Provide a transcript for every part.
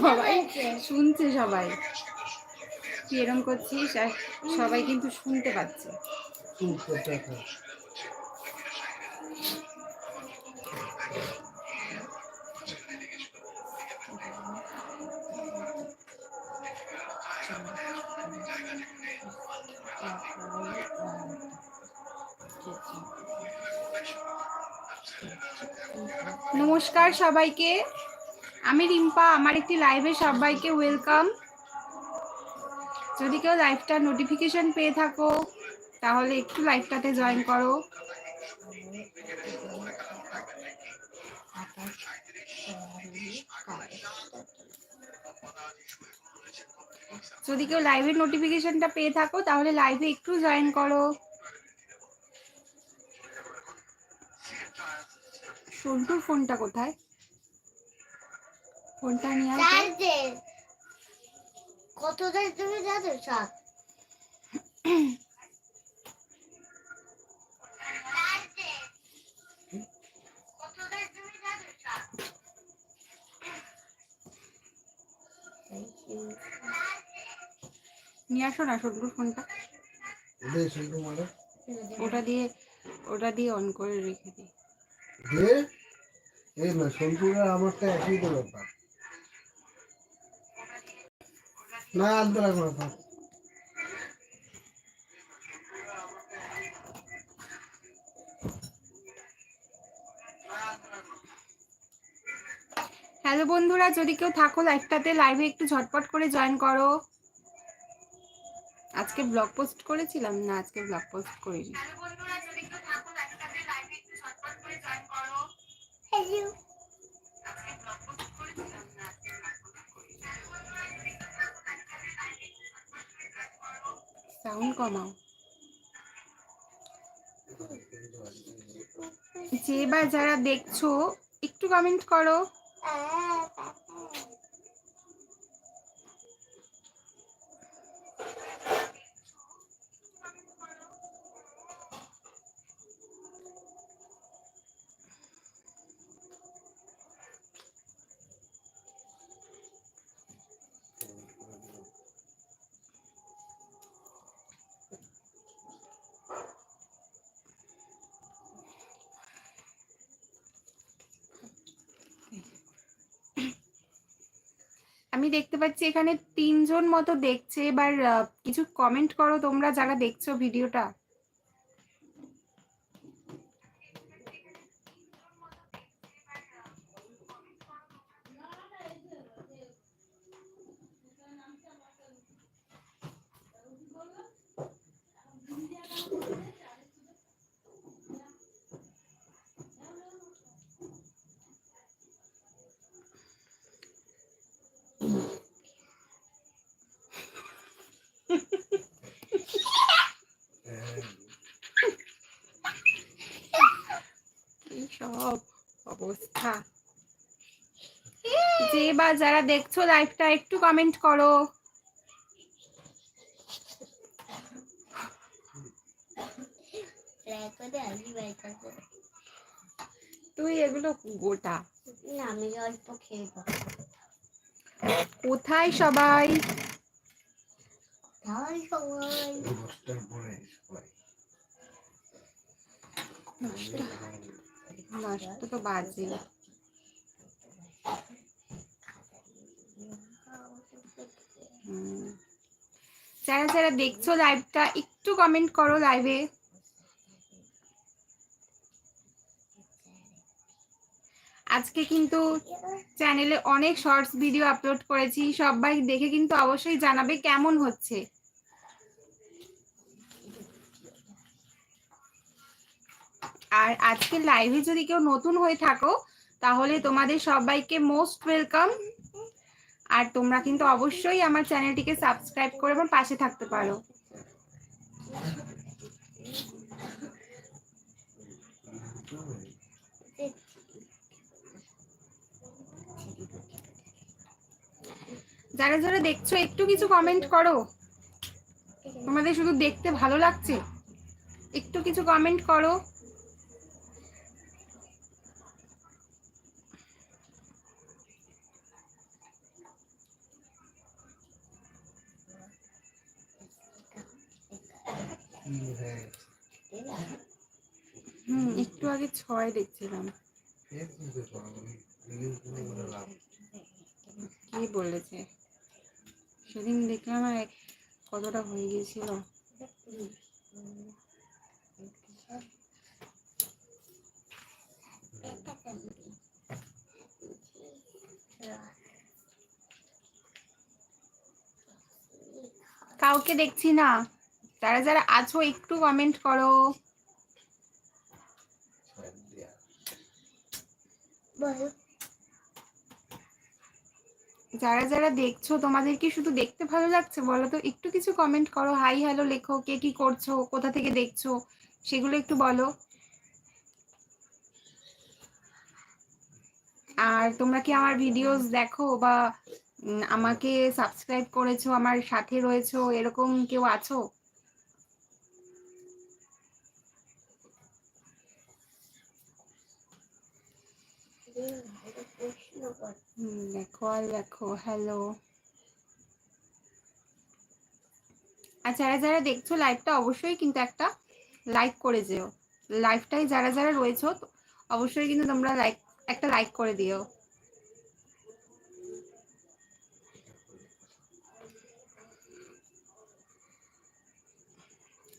সবাই শুনছে সবাই। তুই এরম করছিস? আর সবাই কিন্তু শুনতে পাচ্ছে। নমস্কার সবাইকে। আমি রিম্পা, আমার একটি লাইভে সবাইকে ওয়েলকাম যদি কেউ লাইভটা নোটিফিকেশন পেয়ে থাকো, তাহলে একটু লাইভটাতে জয়েন করো। যদি কেউ লাইভের নোটিফিকেশনটা পেয়ে থাকো, তাহলে লাইভে একটু জয়েন করো। সন্টুর ফোনটা কোথায়? ফোনটা নিয়ে আসো চার্জে। কত দাম তুমি জানো সব নিয়ে আসো না সন্টুর ফোনটা। ওটা দিয়ে ওটা দিয়ে অন করে রেখে দিই। দে এই না সন্টুর আর আমারটা একই তো ব্যাপার। না না হ্যালো বন্ধুরা, যদি কেউ থাকো লাইভটাতে, লাইভে একটু ঝটপট করে জয়েন করো। আজকে ব্লগ পোস্ট করেছিলাম না, আজকে ব্লগ পোস্ট করিনি। সাউন্ড কমাও। যে বা যারা দেখছ একটু কমেন্ট করো। আমি দেখতে পাচ্ছি এখানে তিনজন মতো দেখছে। এবার কিছু কমেন্ট করো তোমরা যারা দেখছ ভিডিওটা এই সব অবস্থা। যে বা যারা দেখছ লাইভটা একটু কমেন্ট করো। তুই এগুলো গোটা। আমি অল্প খেয়ে কোথায় সবাই? সবাই? দশটা তো বাজে। যারা যারা দেখছ লাইভটা একটু কমেন্ট করো লাইভে আজকে কিন্তু চ্যানেলে অনেক শর্টস ভিডিও আপলোড করেছি। সবাই দেখে কিন্তু অবশ্যই জানাবে কেমন হচ্ছে। আর আজকের লাইভে যদি কেউ নতুন হয়ে থাকো, তাহলে তোমাদের সবাইকে মোস্ট ওয়েলকাম আর তোমরা কিন্তু অবশ্যই আমার চ্যানেলটিকে সাবস্ক্রাইব করে আমার পাশে থাকতে পারো। যারা যারা দেখছ, একটু কিছু কমেন্ট করো। তোমাদের শুধু দেখতে ভালো লাগছে। একটু কিছু কমেন্ট করো। হুম, একটু আগে ছয় দেখছিলাম। কি বলেছে? সেদিন দেখলাম আর কতটা হয়ে গিয়েছিল। কাউকে দেখছি না। যারা যারা আছো একটু কমেন্ট করো। যারা যারা দেখছ তোমাদের কি শুধু দেখতে ভালো লাগছে? বলো তো একটু কিছু কমেন্ট করো। হাই হ্যালো লেখো কে কি করছ কোথা থেকে দেখছ সেগুলো একটু বলো। আর তোমরা কি আমার ভিডিওস দেখো বা আমাকে সাবস্ক্রাইব করেছ আমার সাথে রয়েছো এরকম কেউ আছো প্রশ্ন কর আর দেখো হ্যালো আর যারা যারা দেখছ লাইভটা অবশ্যই কিন্তু একটা লাইক করে যেও। লাইভটাই যারা যারা রয়েছো, অবশ্যই কিন্তু তোমরা লাইক একটা লাইক করে দিও।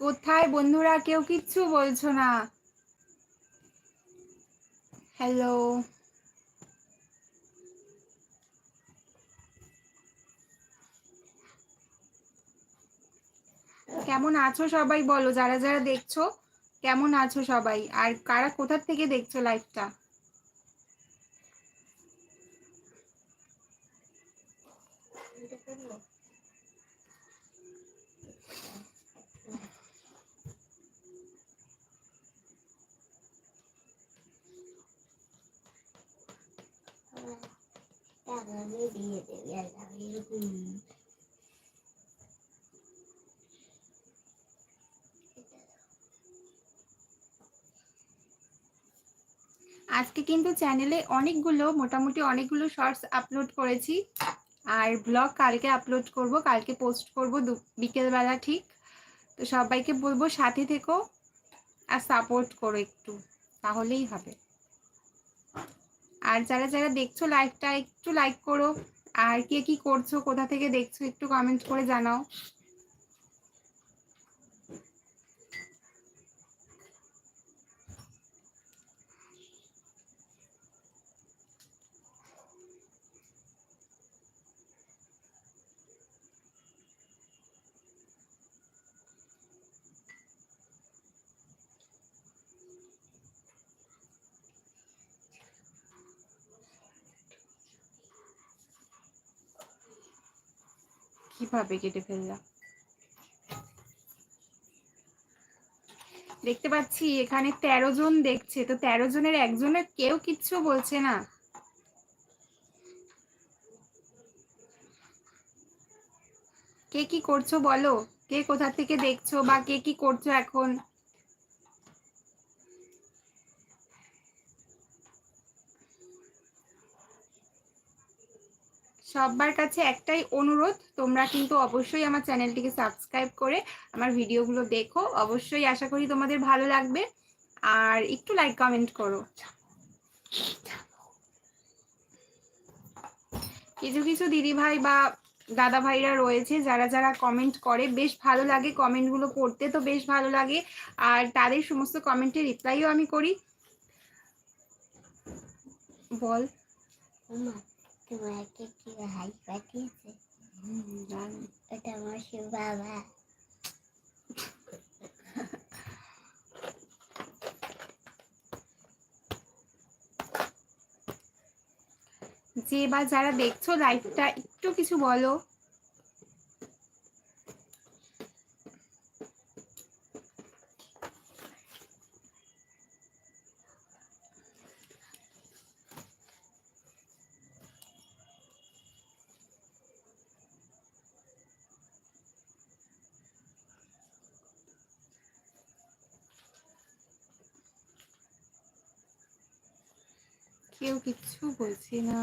কোথায় বন্ধুরা? কেউ কিচ্ছু বলছো না। হ্যালো কেমন আছো সবাই বলো? যারা যারা দেখছ, কেমন আছো সবাই? আর কারা কোথার থেকে দেখছ লাইভটা? আমি দিয়ে দেবে আজকে কিন্তু চ্যানেলে অনেকগুলো, মোটামুটি অনেকগুলো শর্টস আপলোড করেছি। আর ব্লগ কালকে আপলোড করব, কালকে পোস্ট করব বিকেলবেলা ঠিক। তো সবাইকে বলব সাথে থেকো আর সাপোর্ট করো একটু, তাহলেই হবে। আর যারা যারা দেখছ লাইভটা একটু লাইক করো। আর কে কি করছ, কোথা থেকে দেখছ, একটু কমেন্ট করে জানাও। কীভাবে কেটে ফেললাম? দেখতে পাচ্ছি, এখানে তেরো জন দেখছে। তো তেরো জনের একজনের কেউ কিচ্ছু বলছে না। কে কি করছ বলো? কে কোথা থেকে দেখছ বা কে কি করছ এখন? সবার কাছে একটাই অনুরোধ, তোমরা কিন্তু অবশ্যই আমার চ্যানেলটিকে সাবস্ক্রাইব করে আমার ভিডিওগুলো দেখো। অবশ্যই আশা করি তোমাদের ভালো লাগবে। আর একটু লাইক কমেন্ট করো। কিছু কিছু দিদি ভাই বা দাদা ভাইরা রয়েছে, যারা যারা কমেন্ট করে, বেশ ভালো লাগে কমেন্টগুলো পড়তে তো বেশ ভালো লাগে। আর তাদের সমস্ত কমেন্টের রিপ্লাইও আমি করি। বল। তোমাকে কি ভাই পাঠিয়েছে? ওটা আমার শিব বাবা। যে বা যারা দেখছ লাইভটা একটু কিছু বলো কেউ বলছি না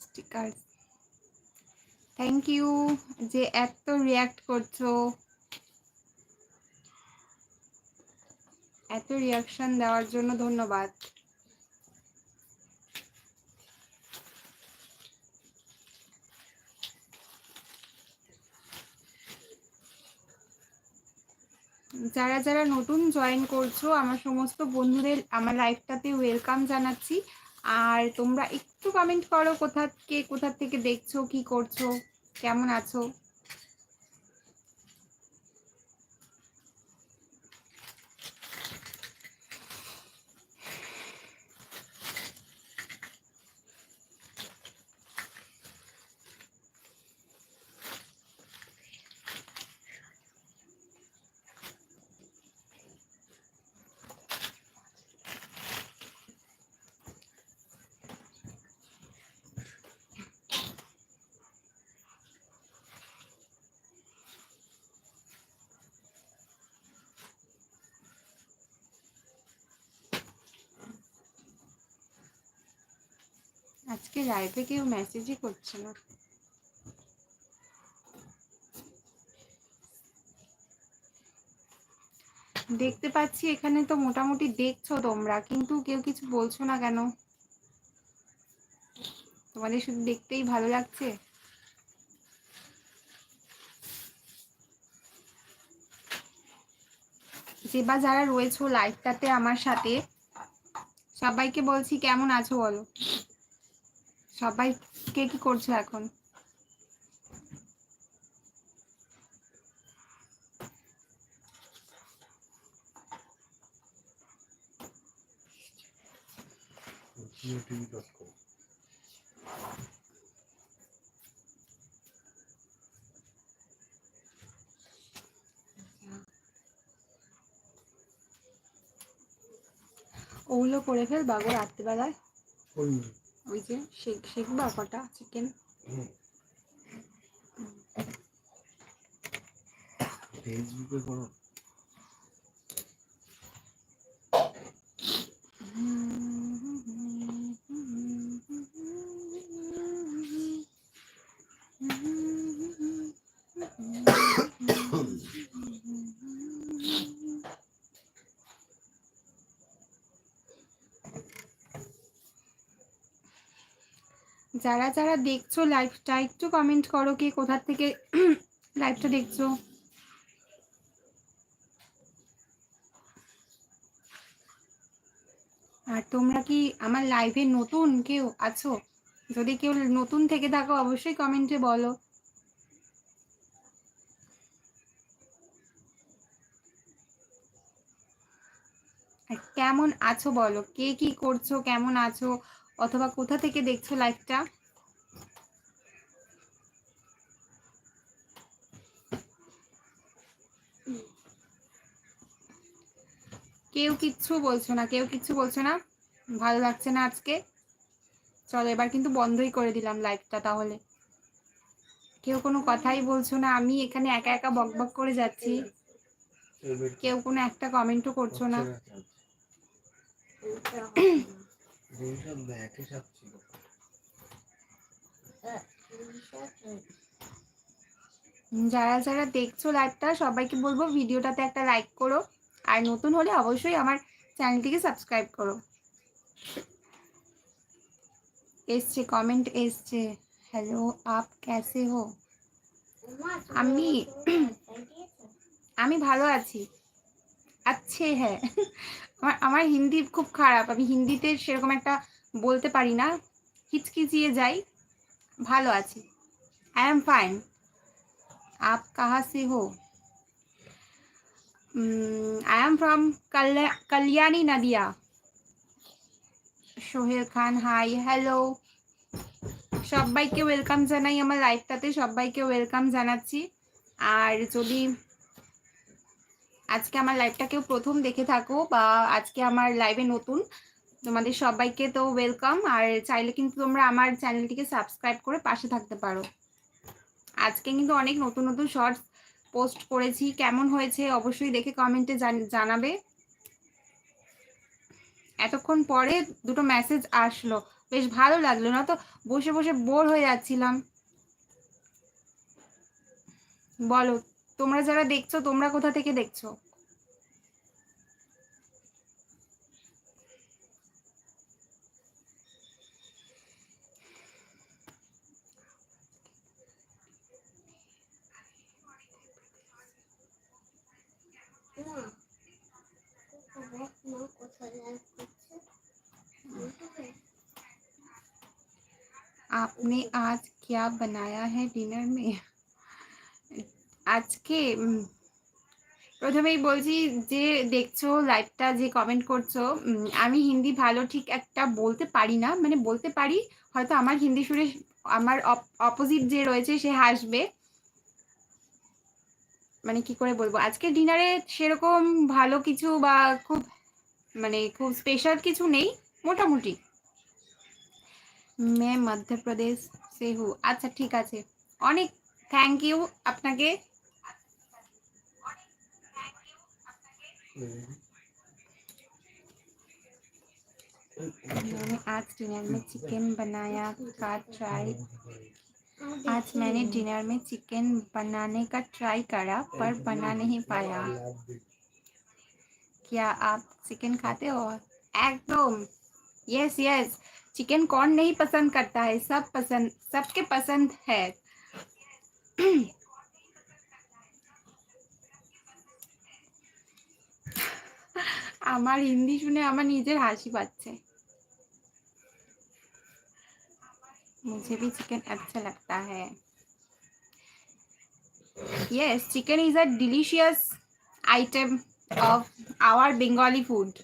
স্টিকার থ্যাংক ইউ যে এত রিয়াক্ট করছ। এত রিয়াকশন দেওয়ার জন্য ধন্যবাদ। যারা যারা নতুন জয়েন করছ, আমার সমস্ত বন্ধুদের আমার লাইফটাতে ওয়েলকাম জানাচ্ছি। আর তোমরা একটু কমেন্ট করো কোথা কে কোথা থেকে দেখছ, কি করছ, কেমন আছো? আজকে লাইভে কেউ মেসেজই করছে না। দেখতে পাচ্ছি এখানে তো মোটামুটি দেখছ তোমরা, কিন্তু কেউ কিছু বলছো না কেন? তোমাদের শুধু দেখতেই ভালো লাগছে? যে বা যারা রয়েছো লাইভটাতে আমার সাথে, সবাইকে বলছি কেমন আছো বলো? সবাই কে কি করছ এখন? ওগুলো করে ফেল বাগো রাত্রিবেলায়। ওই যে শেখ শেখবা কটা? চিকেন ফেসবুকে করো। যারা যারা দেখছ লাইভটা একটু কমেন্ট করো কে কোথার থেকে লাইভটা দেখছ। আর তোমরা কি আমার লাইভে নতুন কেউ আছো? যদি কেউ নতুন থেকে থাকো, অবশ্যই কমেন্টে বলো। কেমন আছো বলো? কে কি করছ? কেমন আছো? অথবা কোথা থেকে দেখছ লাইভটা কেউ কিচ্ছু বলছো না, কেউ কিচ্ছু বলছো না। ভালো লাগছে না আজকে। চলো, এবার কিন্তু বন্ধই করে দিলাম লাইভটা তাহলে। কেউ কোনো কথাই বলছো না, আমি এখানে একা একা বক বক করে যাচ্ছি। কেউ কোনো একটা কমেন্টও করছ না। যারা যারা দেখছ লাইভটা সবাইকে বলব ভিডিওটাতে একটা লাইক করো। আর নতুন হলে অবশ্যই আমার চ্যানেলটিকে সাবস্ক্রাইব করো। এসছে কমেন্ট এসছে। হ্যালো আপ ক্যাসে হো? আমি আমি ভালো আছি। আচ্ছে হ্যাঁ। আমার আমার হিন্দি খুব খারাপ। আমি হিন্দিতে সেরকম একটা বলতে পারি না। হিচকিচিয়ে যাই। ভালো আছি। আই এম ফাইন আপ কাহা সে হো? I am from Kalyani Nadia Sohel Khan hi hello সবাইকে ওয়েলকাম জানাই আমার লাইফটাতে সবাইকে ওয়েলকাম জানাচ্ছি। আর যদি আজকে আমার লাইভটা কেউ প্রথম দেখে থাকো বা আজকে আমার লাইভে নতুন, তোমাদের সবাইকে তো ওয়েলকাম আর চাইলে কিন্তু তোমরা আমার চ্যানেলটিকে সাবস্ক্রাইব করে পাশে থাকতে পারো। আজকে কিন্তু অনেক নতুন নতুন শর্টস পোস্ট করেছি। কেমন হয়েছে অবশ্যই দেখে কমেন্টে জানাবে। এতক্ষণ পরে দুটো মেসেজ আসলো। বেশ ভালো লাগল না তো বসে বসে বোর হয়ে যাচ্ছিলাম। বলো, তোমরা যারা দেখছ, তোমরা কোথা থেকে দেখছ মা দেখ মা কোথায় লাইভ করছে आपने आज क्या बनाया है डिनर में আজকে উম, প্রথমেই বলছি যে দেখছো লাইভটা যে কমেন্ট করছো উম, আমি হিন্দি ভালো ঠিক একটা বলতে পারি না মানে বলতে পারি হয়তো আমার হিন্দি শুনে আমার অপোজিট যে রয়েছে সে হাসবে মানে কি করে বলবো আজকে ডিনারে সেরকম ভালো কিছু বা খুব মানে খুব স্পেশাল কিছু নেই মোটামুটি মে মধ্যপ্রদেশ সে হু আচ্ছা ঠিক আছে অনেক থ্যাংক ইউ আপনাকে मैंने आज डिनर में चिकन बनाया का ट्राई आज मैंने डिनर में चिकन बनाने का ट्राई करा पर बना नहीं पाया क्या आप चिकन खाते हो एकदम यस यस चिकन कौन नहीं पसंद करता है सब पसंद सबके पसंद है আমার হিন্দি শুনে আমার নিজের হাসি পাচ্ছে मुझे भी चिकन अच्छा लगता है yes chicken is a delicious item of our bengali food.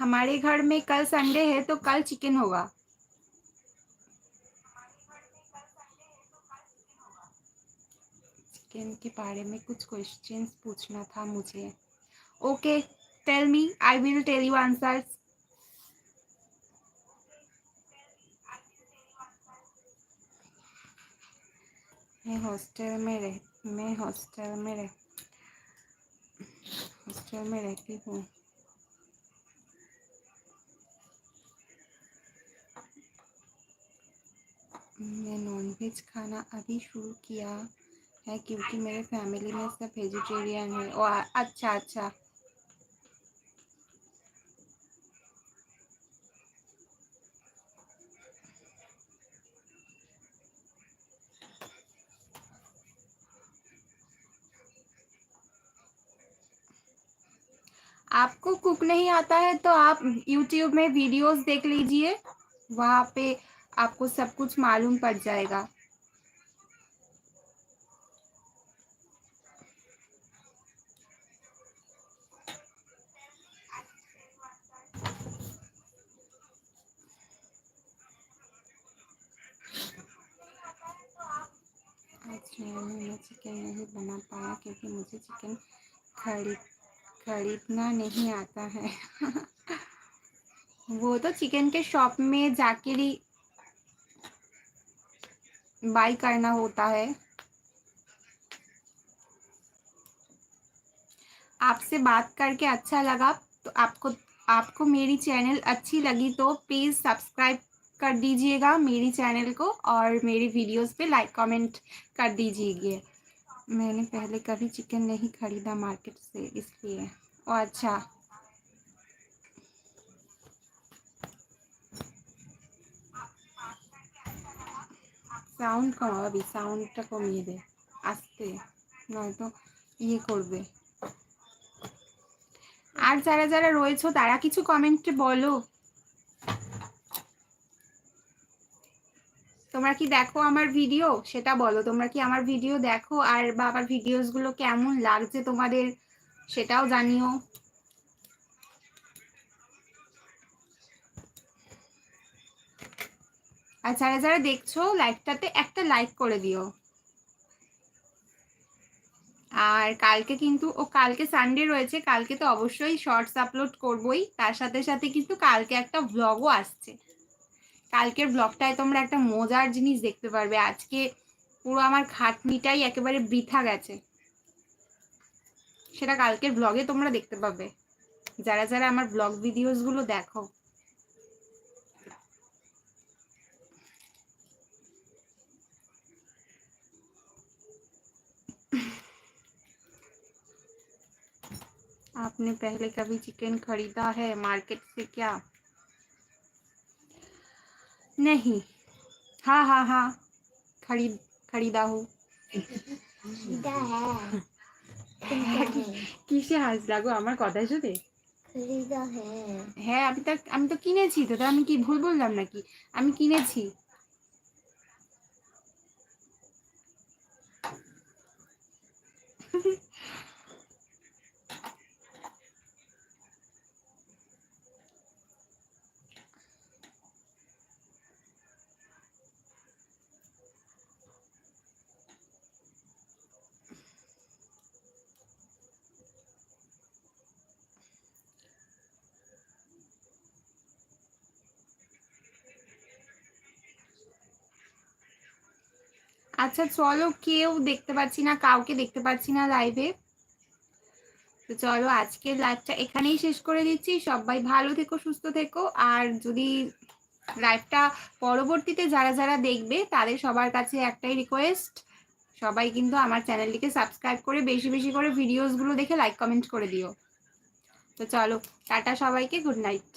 हमारे घर में कल संडे है तो कल चिकन होगा चिकन के बारे में कुछ क्वेश्चन पूछना था मुझे। Okay tell me I will tell you answer मैं हॉस्टल में रह, मैं हॉस्टल में रह हॉस्टल में रहती हूँ। मैं नॉनवेज खाना अभी शुरू किया। है क्योंकि मेरे फैमिली में सब वेजिटेरियन है। ओ अच्छा अच्छा। आपको कुक नहीं आता है तो आप यूट्यूब में वीडियोस देख लीजिए। वहाँ पे आपको सब कुछ मालूम पड़ जाएगा। आज मैं चिकन नहीं बना पाया क्योंकि मुझे चिकन खरीद खरीदना नहीं आता है। वो तो चिकन के शॉप में जाके ही बाई करना होता है। आपसे बात करके अच्छा लगा तो आपको आपको मेरी चैनल अच्छी लगी तो प्लीज़ सब्सक्राइब कर दीजिएगा मेरी चैनल को और मेरी वीडियोस पे लाइक कमेंट कर दीजिए मैंने पहले कभी चिकन नहीं खरीदा मार्केट से इसलिए ओ अच्छा সাউন্ড কমাবি সাউন্ডটা কমিয়ে দে আস্তে নয়তো ইয়ে করবে আর যারা যারা রয়েছো তারা কিছু কমেন্টে বলো তোমরা কি দেখো আমার ভিডিও সেটা বলো। তোমরা কি আমার ভিডিও দেখো? আর বা আমার ভিডিওসগুলো কেমন লাগছে তোমাদের? সেটাও জানিও। আর যারা দেখছ লাইভটাতে একটা লাইক করে দিও। আর আর কালকে কিন্তু, ও কালকে সানডে রয়েছে। কালকে তো অবশ্যই শর্টস আপলোড করবই। তার সাথে সাথে কিন্তু কালকে একটা ব্লগও আসছে। কালকের ব্লগটায় তোমরা একটা মজার জিনিস দেখতে পারবে আজকে পুরো আমার খাটনিটাই একেবারে বৃথা গেছে সেটা কালকের ব্লগে তোমরা দেখতে পাবে যারা যারা আমার ব্লগ ভিডিওসগুলো দেখো आपने पहले कभी चिकन खरीदा है मार्केट से क्या नहीं हाँ हाँ हाँ खरीद खरीदा हूँ खरीदा है खरीदा है কিসে হাস লাগো আমার কথা শুনে खरीदा है হ্যাঁ আমি তো আমি তো কিনেছি তো তা আমি কি ভুল বললাম নাকি আমি কিনেছি আচ্ছা চলো কেউ দেখতে পাচ্ছি না, কাউকে দেখতে পাচ্ছি না লাইভে তো চলো, আজকের লাইভটা এখানেই শেষ করে দিচ্ছি। সবাই ভালো থেকো, সুস্থ থেকো। আর যদি লাইভটা পরবর্তীতে যারা যারা দেখবে, তাদের সবার কাছে একটাই রিকোয়েস্ট সবাই কিন্তু আমার চ্যানেলটিকে সাবস্ক্রাইব করে, বেশি বেশি করে ভিডিওসগুলো দেখে লাইক কমেন্ট করে দিও। তো চলো, টাটা সবাইকে গুড নাইট